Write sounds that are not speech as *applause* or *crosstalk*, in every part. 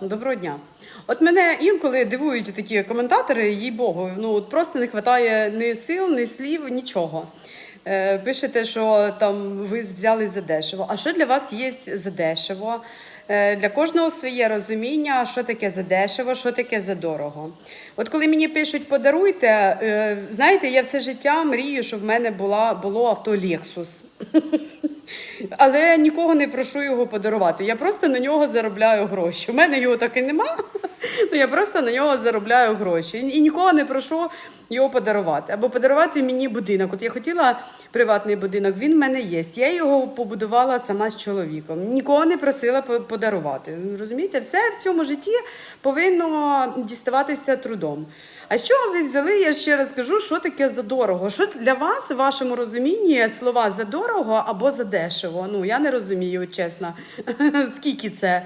Доброго дня. От мене інколи дивують такі коментатори, їй Богу, ну от просто не вистачає ні сил, ні слів, нічого. Е, пишете, що там ви взяли за дешево. А що для вас є за дешево? Е, для кожного своє розуміння, що таке за дешево, що таке за дорого. От коли мені пишуть подаруйте, е, знаєте, я все життя мрію, щоб в мене була, було авто Lexus. *laughs* Але нікого не прошу його подарувати. Я просто на нього заробляю гроші. У мене його так і нема. *laughs* Ну, я просто на нього заробляю гроші. І нікого не прошу його подарувати. Або подарувати мені будинок. От я хотіла приватний будинок, він в мене є. Я його побудувала сама з чоловіком. Нікого не просила подарувати. Розумієте, все в цьому житті повинно діставатися трудом. А чого ви взяли? Я ще раз кажу, що таке задорого. Що для вас, в вашому розумінні, слова задорого або задешево? Ну я не розумію, чесно, *laughs* скільки це.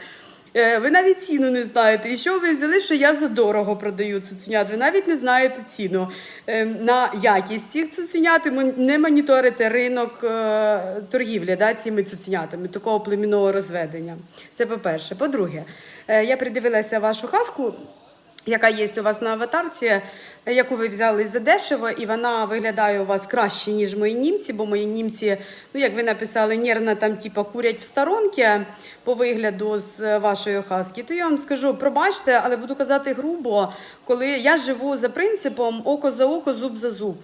Е, Ви навіть ціну не знаєте. І що ви взяли, що я задорого продаю цуценят? Ви навіть не знаєте ціну е, на якість цих цуценят, і не моніторите ринок е, торгівлі да, цими цуценятами, такого племінного розведення. Це по-перше. По-друге, я придивилася вашу хаску яка є у вас на аватарці, яку ви взяли за дешево, і вона виглядає у вас краще, ніж мої німці, бо мої німці, ну як ви написали, нервно там типа курять в сторонки по вигляду з вашої хаски. То я вам скажу, пробачте, але буду казати грубо, коли я живу за принципом око за око, зуб за зуб.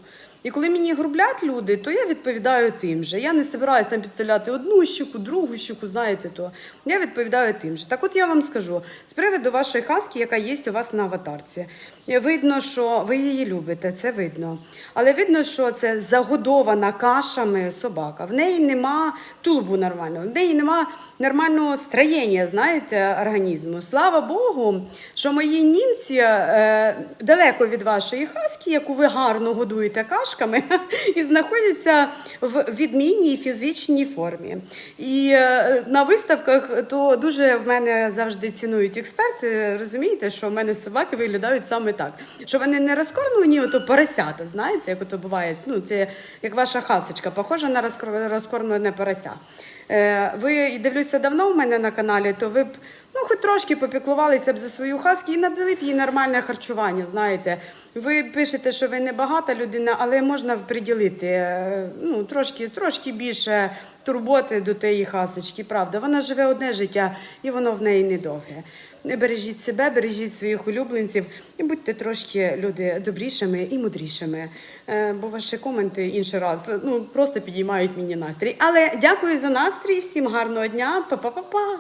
І коли мені грублять люди, то я відповідаю тим же. Я не збираюся там підставляти одну щуку, другу щуку, знаєте, то я відповідаю тим же. Так от я вам скажу, з приводу вашої хаски, яка є у вас на аватарці, видно, що ви її любите, це видно. Але видно, що це загодована кашами собака. В неї нема тулубу нормального, в неї нема нормального строєння, знаєте, організму. Слава Богу, що мої німці е, далеко від вашої хаски, яку ви гарно годуєте кашками, *laughs* і знаходяться в відмінній фізичній формі. І е, на виставках то дуже в мене завжди цінують експерти. Розумієте, що в мене собаки виглядають саме так. Що вони не розкормлені, ото поросята, знаєте, як ото буває. Ну, це як ваша хасочка, похожа на розкормлене порося. Е, Ви дивлюся давно в мене на каналі, то ви б ну хоч трошки попіклувалися б за свою хаску і надали б їй нормальне харчування. Знаєте, ви пишете, що ви не багата людина, але можна приділити е, ну трошки, трошки більше турботи до тієї хасочки. Правда, вона живе одне життя і воно в неї недовге. Не бережіть себе, бережіть своїх улюбленців і будьте трошки люди добрішими і мудрішими. Е, Бо ваші коменти інший раз ну просто підіймають мені настрій. Але дякую за настрій, всім гарного дня, па-па-па-па!